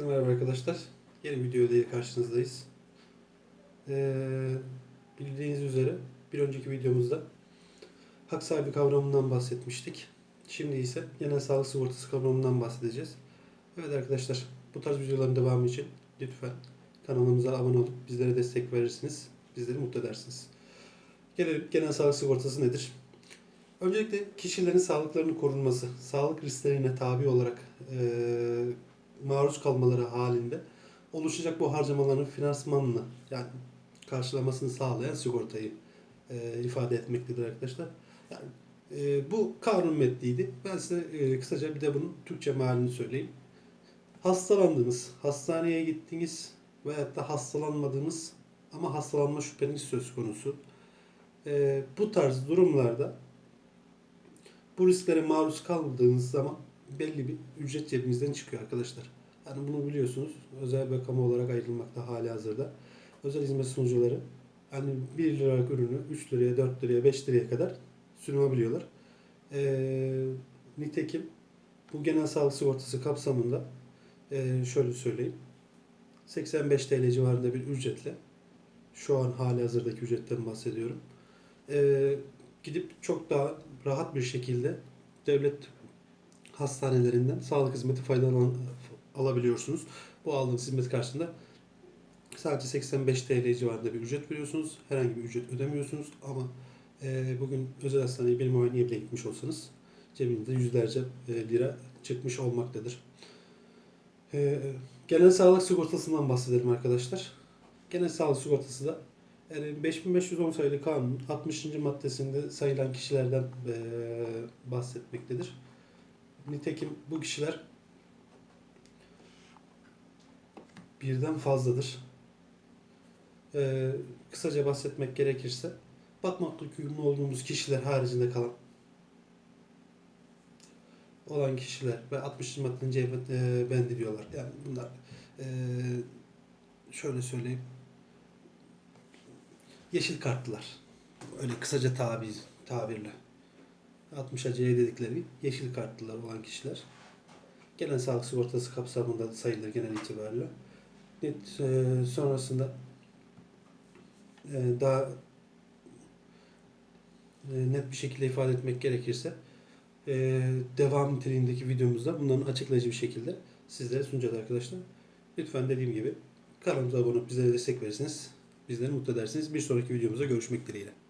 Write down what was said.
Merhaba arkadaşlar. Yeni bir video ile karşınızdayız. Ee, bildiğiniz üzere bir önceki videomuzda hak sahibi kavramından bahsetmiştik. Şimdi ise genel sağlık sigortası kavramından bahsedeceğiz. Evet arkadaşlar bu tarz videoların devamı için lütfen kanalımıza abone olup bizlere destek verirsiniz. Bizleri mutlu edersiniz. Genel, genel sağlık sigortası nedir? Öncelikle kişilerin sağlıklarının korunması, sağlık risklerine tabi olarak eee maruz kalmaları halinde oluşacak bu harcamaların finansmanını yani karşılamasını sağlayan sigortayı e, ifade etmektedir arkadaşlar. Yani e, bu kanun metniydi. Ben size e, kısaca bir de bunun Türkçe mealini söyleyeyim. Hastalandınız, hastaneye gittiniz veyahut da hastalanmadınız ama hastalanma şüpheniz söz konusu. E, bu tarz durumlarda bu risklere maruz kaldığınız zaman belli bir ücret cebinizden çıkıyor arkadaşlar. Yani bunu biliyorsunuz. Özel ve kamu olarak ayrılmakta hali hazırda. Özel hizmet sunucuları hani 1 liralık ürünü 3 liraya, 4 liraya, 5 liraya kadar sunabiliyorlar. Ee, nitekim bu genel sağlık sigortası kapsamında ee, şöyle söyleyeyim. 85 TL civarında bir ücretle şu an hali hazırdaki ücretten bahsediyorum. Ee, gidip çok daha rahat bir şekilde devlet hastanelerinden sağlık hizmeti faydalan alabiliyorsunuz. Bu aldığınız hizmet karşılığında sadece 85 TL civarında bir ücret veriyorsunuz. Herhangi bir ücret ödemiyorsunuz ama e, bugün özel hastaneye bir muayeneye bile gitmiş olsanız cebinizde yüzlerce e, lira çıkmış olmaktadır. E, genel sağlık sigortasından bahsedelim arkadaşlar. Genel sağlık sigortası da yani 5510 sayılı kanun 60. maddesinde sayılan kişilerden e, bahsetmektedir. Nitekim bu kişiler birden fazladır. Ee, kısaca bahsetmek gerekirse bakmakla yükümlü olduğumuz kişiler haricinde kalan olan kişiler ve 60. maddenin C e, bendi diyorlar. Yani bunlar e, şöyle söyleyeyim yeşil kartlılar. Öyle kısaca tabir, tabirle. 60'a C dedikleri yeşil kartlılar olan kişiler. Genel sağlık sigortası kapsamında sayılır genel itibariyle. Net, e, sonrasında e, daha e, net bir şekilde ifade etmek gerekirse e, devam niteliğindeki videomuzda bunların açıklayıcı bir şekilde sizlere sunacağız arkadaşlar. Lütfen dediğim gibi kanalımıza abone olup bizlere destek verirseniz bizleri mutlu edersiniz. Bir sonraki videomuzda görüşmek dileğiyle.